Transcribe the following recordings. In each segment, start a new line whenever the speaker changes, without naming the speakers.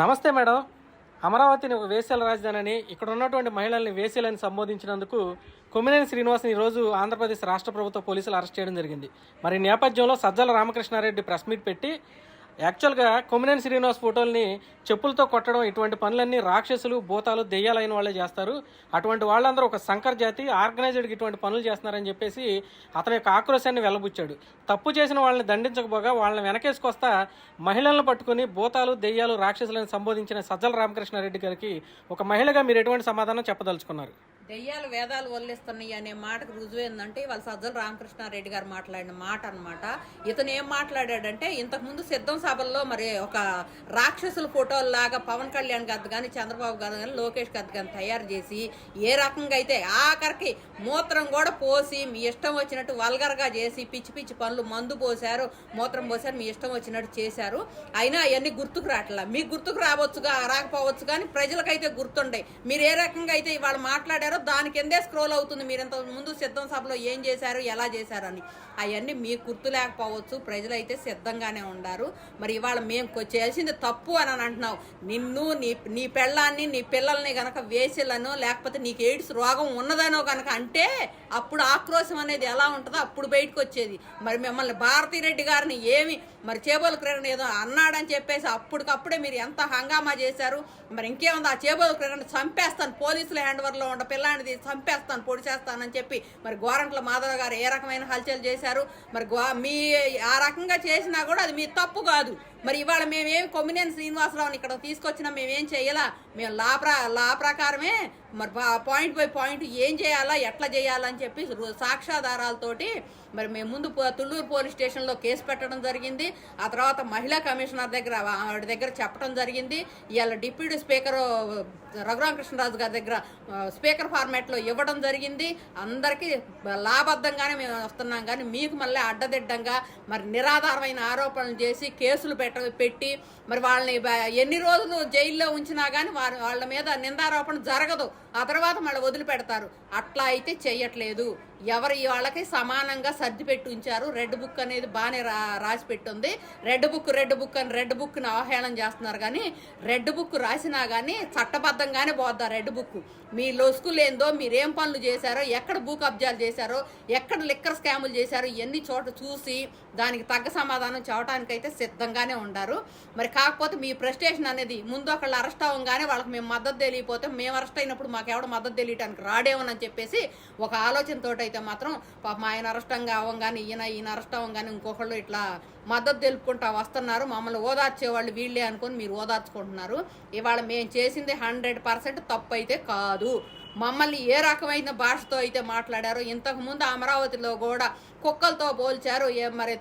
నమస్తే మేడం. అమరావతిని ఒక రాజధానిని ఇక్కడ ఉన్నటువంటి మహిళల్ని వేసేలని సంబోధించినందుకు కొమ్మినేని శ్రీనివాస్ని ఈరోజు ఆంధ్రప్రదేశ్ రాష్ట్ర ప్రభుత్వ పోలీసులు అరెస్ట్ చేయడం జరిగింది. మరి నేపథ్యంలో సజ్జల రామకృష్ణారెడ్డి ప్రెస్ మీట్ పెట్టి యాక్చువల్గా కొమినేని శ్రీనివాస్ ఫోటోల్ని చెప్పులతో కొట్టడం ఇటువంటి పనులన్నీ రాక్షసులు భూతాలు దెయ్యాలైన వాళ్ళే చేస్తారు. అటువంటి వాళ్ళందరూ ఒక సంకర్ జాతి ఆర్గనైజ్డ్కి ఇటువంటి పనులు చేస్తున్నారని చెప్పేసి అతని యొక్క ఆక్రోశాన్ని వెళ్ళబుచ్చాడు తప్పు చేసిన వాళ్ళని దండించకపోగా వాళ్ళని వెనకేసుకొస్తా మహిళలను పట్టుకుని భూతాలు దెయ్యాలు రాక్షసులను సంబోధించిన సజ్జల రామకృష్ణారెడ్డి గారికి ఒక మహిళగా మీరు ఎటువంటి సమాధానం చెప్పదలుచుకున్నారు?
దెయ్యాలు వేదాలు వల్లిస్తున్నాయి అనే మాటకు రుజువు ఏంటంటే వాళ్ళ సజ్జల రామకృష్ణారెడ్డి గారు మాట్లాడిన మాట అనమాట ఇతను ఏం మాట్లాడాడంటే ఇంతకుముందు సిద్ధం సభల్లో మరి ఒక రాక్షసుల ఫోటోలాగా పవన్ కళ్యాణ్ గద్ద కానీ చంద్రబాబు గారు కానీ లోకేష్ గద్ద కానీ తయారు చేసి ఏ రకంగా అయితే ఆఖరికి మూత్రం కూడా పోసి మీ ఇష్టం వచ్చినట్టు వల్గర్గా చేసి పిచ్చి పిచ్చి పనులు మందు పోశారు మూత్రం పోసారు మీ ఇష్టం వచ్చినట్టు చేశారు. అయినా అవన్నీ గుర్తుకు రావట్లా. మీకు గుర్తుకు రావచ్చుగా రాకపోవచ్చు కానీ ప్రజలకైతే గుర్తుండే. మీరు ఏ రకంగా అయితే వాళ్ళు మాట్లాడారో దాని కిందే స్క్రోల్ అవుతుంది. మీరు ఇంత ముందు సిద్ధం సభలో ఏం చేశారు ఎలా చేశారు అని. అవన్నీ మీకు గుర్తు లేకపోవచ్చు. ప్రజలైతే సిద్ధంగానే ఉండారు. మరి ఇవాళ మేము చేసింది తప్పు అని అని అంటున్నావు. నిన్ను నీ నీ పెళ్ళాన్ని నీ పిల్లల్ని గనక వేసిలను లేకపోతే నీకు ఎయిడ్స్ రోగం ఉన్నదనో కనుక అంటే అప్పుడు ఆక్రోశం అనేది ఎలా ఉంటుందో అప్పుడు బయటకు వచ్చేది. మరి మిమ్మల్ని భారతిరెడ్డి గారిని ఏమి మరి చేబోలు క్రీడను ఏదో అన్నాడని చెప్పేసి అప్పటికప్పుడే మీరు ఎంత హంగామా చేశారు? మరి ఇంకేముంది? ఆ చేబోలు క్రీడను చంపేస్తాను. పోలీసుల హ్యాండ్ ఓవర్లో ఉన్న పిల్లాడిది చంపేస్తాను పొడి చేస్తానని చెప్పి మరి గోరంట్ల మాధవ్ గారు ఏ రకమైన హల్చల్ చేశారు? మరి గో మీ ఆ రకంగా చేసినా కూడా అది మీ తప్పు కాదు. మరి ఇవాళ మేమేమి కొమ్మినేని శ్రీనివాసరావుని ఇక్కడ తీసుకొచ్చినా మేమేం చేయాలా? మేము లా ప్ర లా ప్రకారమే మరి పా- పాయింట్ బై పాయింట్ ఏం చేయాలా ఎట్లా చేయాలని చెప్పి సాక్ష్యాధారాలతోటి మరి మేము ముందు తుళ్ళూరు పోలీస్ స్టేషన్లో కేసు పెట్టడం జరిగింది. ఆ తర్వాత మహిళా కమిషనర్ దగ్గర ఆవిడ దగ్గర చెప్పడం జరిగింది. ఇవాళ డిప్యూటీ స్పీకర్ రఘురామకృష్ణరాజు గారి దగ్గర స్పీకర్ ఫార్మాట్లో ఇవ్వడం జరిగింది. అందరికీ లాబద్ధంగానే మేము వస్తున్నాం. కానీ మీకు మళ్ళీ అడ్డదిడ్డంగా మరి నిరాధారమైన ఆరోపణలు చేసి కేసులు పెట్ట పెట్టి మరి వాళ్ళని ఎన్ని రోజులు జైల్లో ఉంచినా కానీ వారు వాళ్ళ మీద నిందారోపణ జరగదు. ఆ తర్వాత మళ్ళీ వదిలిపెడతారు. అట్లా అయితే చెయ్యట్లేదు. ఎవరు వాళ్ళకి సమానంగా సర్ది పెట్టి ఉంచారు. రెడ్ బుక్ అనేది బాగానే రా రాసి పెట్టుంది. రెడ్ బుక్ రెడ్ బుక్ అని రెడ్ బుక్ని అవహేళన చేస్తున్నారు కానీ రెడ్ బుక్ రాసినా కానీ చట్టబద్ధంగానే పోద్దా రెడ్ బుక్. మీ లొసుకులు ఏందో మీరేం పనులు చేశారో ఎక్కడ భూ కబ్జాలు చేశారో ఎక్కడ లిక్కర్ స్కాములు చేశారో ఇవన్నీ చోట చూసి దానికి తగ్గ సమాధానం చెప్పడానికైతే సిద్ధంగానే ఉండారు. మరి కాకపోతే మీ ప్రెస్టేషన్ అనేది ముందు ఒకళ్ళు అరెస్ట్ అవ్వగానే వాళ్ళకి మేము మద్దతు తెలియపోతే మేము అరెస్ట్ అయినప్పుడు మాకు ఎవడ మద్దతు తెలియటానికి రాడేమని చెప్పేసి ఒక ఆలోచనతో అయితే మాత్రం మా ఆయన అరెస్టంగా అవ్వగానే ఈయన ఈయన అరెస్ట్ అవ్వగానే ఇంకొకళ్ళు ఇట్లా మద్దతు తెలుపుకుంటా వస్తున్నారు. మమ్మల్ని ఓదార్చే వాళ్ళు వీళ్ళే అనుకొని మీరు ఓదార్చుకుంటున్నారు. ఇవాళ మేము చేసింది హండ్రెడ్ పర్సెంట్ తప్పు అయితే కాదు. మమ్మల్ని ఏ రకమైన భాషతో అయితే మాట్లాడారో ఇంతకుముందు అమరావతిలో కూడా కుక్కలతో పోల్చారు ఏ మరి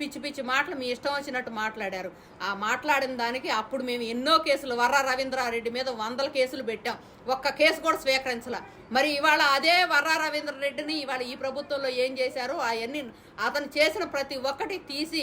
పిచ్చి పిచ్చి మాటలు మీ ఇష్టం వచ్చినట్టు మాట్లాడారు. ఆ మాట్లాడిన దానికి అప్పుడు మేము ఎన్నో కేసులు వర్ర రవీంద్రారెడ్డి మీద వందల కేసులు పెట్టాం. ఒక్క కేసు కూడా స్వీకరించలా. మరి ఇవాళ అదే వర్ర రవీంద్రారెడ్డిని ఇవాళ ఈ ప్రభుత్వంలో ఏం చేశారు? అవన్నీ అతను చేసిన ప్రతి ఒక్కటి తీసి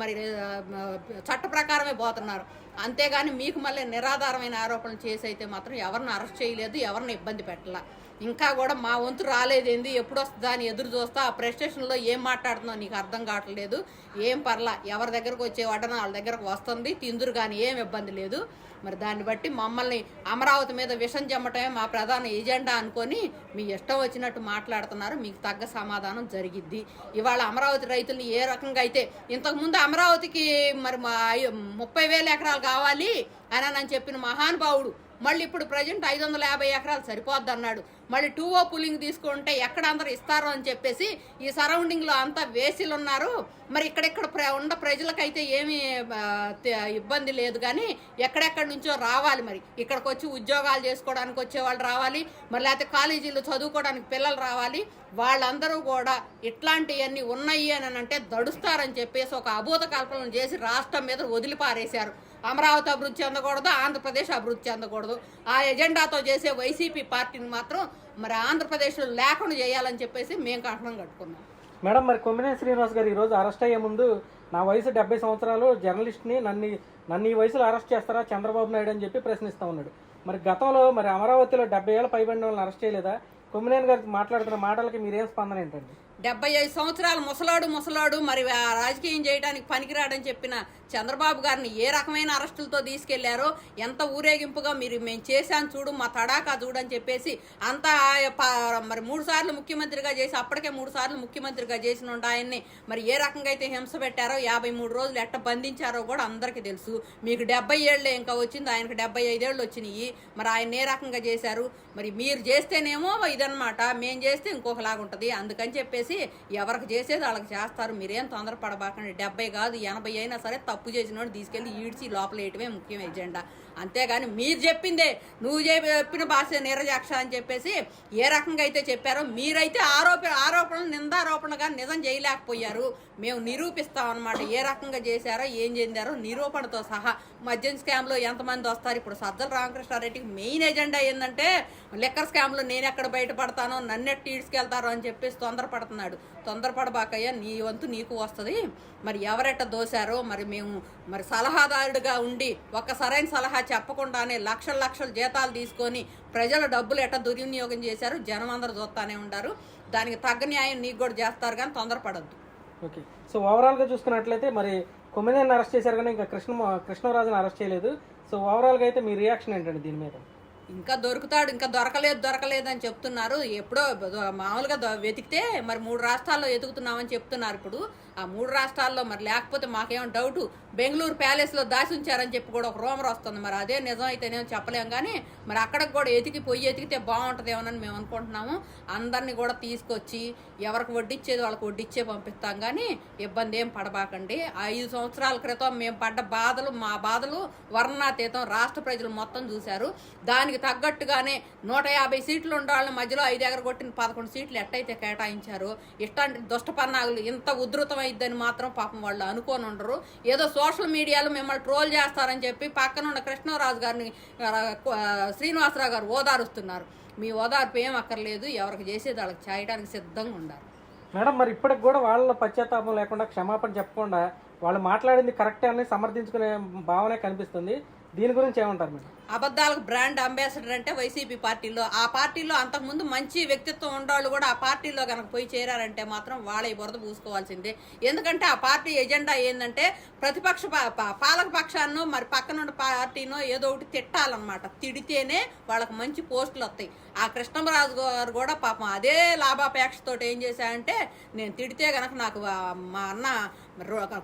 మరి చట్ట ప్రకారమే పోతున్నారు. అంతేగాని మీకు మళ్ళీ నిరాధారమైన ఆరోపణలు చేసి అయితే మాత్రం ఎవరిని అరెస్ట్ చేయలేదు ఎవరిని ఇబ్బంది పెట్టాల. ఇంకా కూడా మా వంతు రాలేదేంది ఎప్పుడు వస్తుందా అని ఎదురు చూస్తా ఆ ప్రెస్టేషన్లో ఏం మాట్లాడుతుందో నీకు అర్థం కావట్లేదు. ఏం పర్లా ఎవరి దగ్గరకు వచ్చే వాటన వాళ్ళ దగ్గరకు వస్తుంది తిందురు కానీ ఏం ఇబ్బంది లేదు. మరి దాన్ని బట్టి మమ్మల్ని అమరావతి మీద విషం చెమ్మటమే మా ప్రధాన ఎజెండా అనుకొని మీ ఇష్టం వచ్చినట్టు మాట్లాడుతున్నారు మీకు తగ్గ సమాధానం జరిగిద్ది. ఇవాళ అమరావతి రైతుల్ని ఏ రకంగా అయితే ఇంతకుముందు అమరావతికి మరి మా ముప్పై వేల ఎకరాలు కావాలి అని అని చెప్పిన మహానుభావుడు. మళ్ళీ ఇప్పుడు ప్రజెంట్ ఐదు వందల యాభై ఎకరాలు సరిపోద్ది అన్నాడు మళ్ళీ టూ ఓ పులింగ్ తీసుకుంటే ఎక్కడ అందరు ఇస్తారు అని చెప్పేసి ఈ సరౌండింగ్లో అంతా వేసిలు ఉన్నారు మరి ఇక్కడెక్కడ ప్ర ఉన్న ప్రజలకైతే ఏమీ ఇబ్బంది లేదు కానీ ఎక్కడెక్కడి నుంచో రావాలి మరి. ఇక్కడికి వచ్చి ఉద్యోగాలు చేసుకోవడానికి వచ్చే వాళ్ళు రావాలి. మరి లేకపోతే కాలేజీలో చదువుకోవడానికి పిల్లలు రావాలి. వాళ్ళందరూ కూడా ఇట్లాంటివన్నీ ఉన్నాయి అని అంటే దడుస్తారని చెప్పేసి ఒక అభూత కల్పన చేసి రాష్ట్రం మీద వదిలిపారేశారు. అమరావతి అభివృద్ధి చెందకూడదు ఆంధ్రప్రదేశ్ అభివృద్ధి చెందకూడదు. ఆ ఎజెండాతో చేసే వైసీపీ పార్టీని మాత్రం మరి ఆంధ్రప్రదేశ్లో లేకుండా చేయాలని చెప్పేసి మేము కంకణం కట్టుకున్నాం.
మేడం మరి కొమ్మినేని శ్రీనివాస్ గారు ఈరోజు అరెస్ట్ అయ్యే ముందు నా వయసు డెబ్బై సంవత్సరాలు జర్నలిస్ట్ని నన్ను నన్ను ఈ వయసులో అరెస్ట్ చేస్తారా చంద్రబాబు నాయుడు అని చెప్పి ప్రశ్నిస్తూ ఉన్నాడు. మరి గతంలో మరి అమరావతిలో డెబ్బై ఏళ్ళ పైబడిన వాళ్ళని అరెస్ట్ చేయలేదా? కొమ్మినేని గారికి మాట్లాడుతున్న మాటలకి మీరేం స్పందన ఏంటండి?
డెబ్బై ఐదు సంవత్సరాలు ముసలాడు ముసలాడు మరి ఆ రాజకీయం చేయడానికి పనికిరాడని చెప్పిన చంద్రబాబు గారిని ఏ రకమైన అరెస్టులతో తీసుకెళ్ళారో ఎంత ఊరేగింపుగా మీరు మేము చేశాను చూడు మా తడాకా చూడు అని చెప్పేసి అంత మరి మూడు సార్లు ముఖ్యమంత్రిగా చేసి అప్పటికే మూడు సార్లు ముఖ్యమంత్రిగా చేసిన ఆయన్ని. మరి ఏ రకంగా అయితే హింస పెట్టారో యాభై మూడు రోజులు ఎట్ట బంధించారో కూడా అందరికీ తెలుసు. మీకు డెబ్బై ఏళ్ళే ఇంకా వచ్చింది ఆయనకు డెబ్బై ఐదేళ్ళు వచ్చినాయి. మరి ఆయన ఏ రకంగా చేశారు? మరి మీరు చేస్తేనేమో ఇదనమాట మేము చేస్తే ఇంకొకలాగా ఉంటుంది అందుకని చెప్పేసి ఎవరికి చేసేది వాళ్ళకి చేస్తారు. మీరేం తొందరపడబాకండి. డెబ్బై కాదు ఎనభై అయినా సరే తప్పు చేసిన వాడిని తీసుకెళ్ళి ఈడ్చి లోపల వేయటమే ముఖ్యం ఎజెండా. అంతేగాని మీరు చెప్పిందే నువ్వు చెప్పిన భాష నీరజాక్ష అని చెప్పేసి ఏ రకంగా అయితే చెప్పారో మీరైతే ఆరోప ఆరోపణలు నిందారోపణగా నిజం చేయలేకపోయారు. మేము నిరూపిస్తాం అనమాట ఏ రకంగా చేశారో ఏం చెందారో నిరూపణతో సహా. మద్యం స్కామ్లో ఎంతమంది వస్తారు? ఇప్పుడు సజ్జల రామకృష్ణారెడ్డికి మెయిన్ ఎజెండా ఏంటంటే లిక్కర్ స్కామ్లో నేను ఎక్కడ బయటపడతానో నన్నెట్టి ఈడ్చుకెళ్తారో అని చెప్పేసి తొందరపడుతున్నాడు. తొందరపడబాకయ్యా నీ వంతు నీకు వస్తుంది. మరి ఎవరెట్ట దోశారో మరి మేము మరి సలహాదారుడిగా ఉండి ఒక్క సరైన సలహా చెప్పకుండానే లక్షల లక్షల జీతాలు తీసుకొని ప్రజల డబ్బులు ఎట్ట దుర్వినియోగం చేశారు జనం అందరూ చూస్తానే ఉంటారు దానికి తగ్గ న్యాయం నీకు కూడా చేస్తారు కానీ తొందరపడద్దు.
ఓకే. సో ఓవరాల్గా చూసుకున్నట్లయితే మరి కొమ్మినేని అరెస్ట్ చేశారు కానీ ఇంకా కృష్ణ కృష్ణరాజుని అరెస్ట్ చేయలేదు. సో ఓవరాల్గా అయితే మీ రియాక్షన్ ఏంటండి దీని మీద?
ఇంకా దొరుకుతాడు ఇంకా దొరకలేదు దొరకలేదు అని చెప్తున్నారు. ఎప్పుడో మామూలుగా వెతికితే మరి మూడు రాష్ట్రాల్లో ఎదుగుతున్నామని చెప్తున్నారు ఇప్పుడు. ఆ మూడు రాష్ట్రాల్లో మరి లేకపోతే మాకేమో డౌట్. బెంగళూరు ప్యాలెస్లో దాచి ఉంచారని చెప్పి కూడా ఒక రూమర్ వస్తుంది. మరి అదే నిజం అయితేనేమో చెప్పలేం కానీ మరి అక్కడికి కూడా ఎతికి పొయ్యి ఎతికితే బాగుంటుందేమోనని మేము అనుకుంటున్నాము. అందరినీ కూడా తీసుకొచ్చి ఎవరికి వడ్డిచ్చేది వాళ్ళకి వడ్డిచ్చే పంపిస్తాం కానీ ఇబ్బంది ఏం పడబాకండి. ఐదు సంవత్సరాల క్రితం మేము పడ్డ బాధలు మా బాధలు వర్ణాతీతం రాష్ట్ర ప్రజలు మొత్తం చూశారు. దానికి తగ్గట్టుగానే నూట యాభై సీట్లు ఉండాలని మధ్యలో ఐదు ఎగర కొట్టిన పదకొండు సీట్లు ఎట్టయితే కేటాయించారో. ఇట్లాంటి దుష్ట పన్నాగులు ఇంత ఉధృతమైద్దని మాత్రం పాపం వాళ్ళు అనుకోని ఉండరు. ఏదో సోషల్ మీడియాలో మిమ్మల్ని ట్రోల్ చేస్తారని చెప్పి పక్కన ఉన్న కృష్ణరాజు గారిని శ్రీనివాసరావు గారు ఓదారుస్తున్నారు. మీ ఓదార్పు ఏం అక్కర్లేదు. ఎవరికి చేసేది వాళ్ళకి చేయడానికి సిద్ధంగా ఉండాలి.
మేడం మరి ఇప్పటికి కూడా వాళ్ళ పశ్చాత్తాపం లేకుండా క్షమాపణ చెప్పకుండా వాళ్ళు మాట్లాడింది కరెక్టే అని సమర్థించుకునే భావనే కనిపిస్తుంది. దీని గురించి ఏమంటారు మేడం?
అబద్ధాలకు బ్రాండ్ అంబాసిడర్ అంటే వైసీపీ పార్టీలో. ఆ పార్టీలో అంతకుముందు మంచి వ్యక్తిత్వం ఉండేవాళ్ళు కూడా ఆ పార్టీలో కనుక పోయి చేరారంటే మాత్రం వాళ్ళ బురద పూసుకోవాల్సిందే. ఎందుకంటే ఆ పార్టీ ఎజెండా ఏంటంటే ప్రతిపక్ష పాలక పక్షాన్నో మరి పక్కనున్న పార్టీనో ఏదో ఒకటి తిట్టాలన్నమాట. తిడితేనే వాళ్ళకి మంచి పోస్టులు వస్తాయి. ఆ కృష్ణరాజు గారు కూడా పాపం అదే లాభాపేక్షతో ఏం చేశారంటే నేను తిడితే కనుక నాకు మా అన్న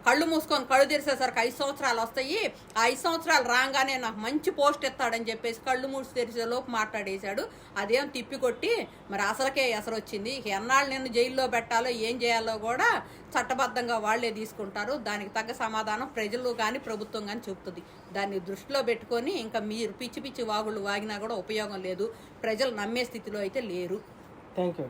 కళ్ళు మూసుకొని కళ్ళు తెరిసేసరికి ఐదు సంవత్సరాలు వస్తాయి. ఆ ఐదు సంవత్సరాలు రాగానే నాకు మంచి పోస్ట్ చేస్తాడని చెప్పేసి కళ్ళు మూసి తెరిచేలోపు మాట్లాడేశాడు. అదేం తిప్పి కొట్టి మరి అసలకే ఎసరు వచ్చింది ఎన్నాళ్ళు నిన్ను జైల్లో పెట్టాలో ఏం చేయాలో కూడా చట్టబద్ధంగా వాళ్ళే తీసుకుంటారు. దానికి తగ్గ సమాధానం ప్రజలు కానీ ప్రభుత్వం కానీ చెబుతుంది. దాన్ని దృష్టిలో పెట్టుకొని ఇంకా మీరు పిచ్చి పిచ్చి వాగుళ్ళు వాగినా కూడా ఉపయోగం లేదు. ప్రజలు నమ్మే స్థితిలో అయితే లేరు.
Thank you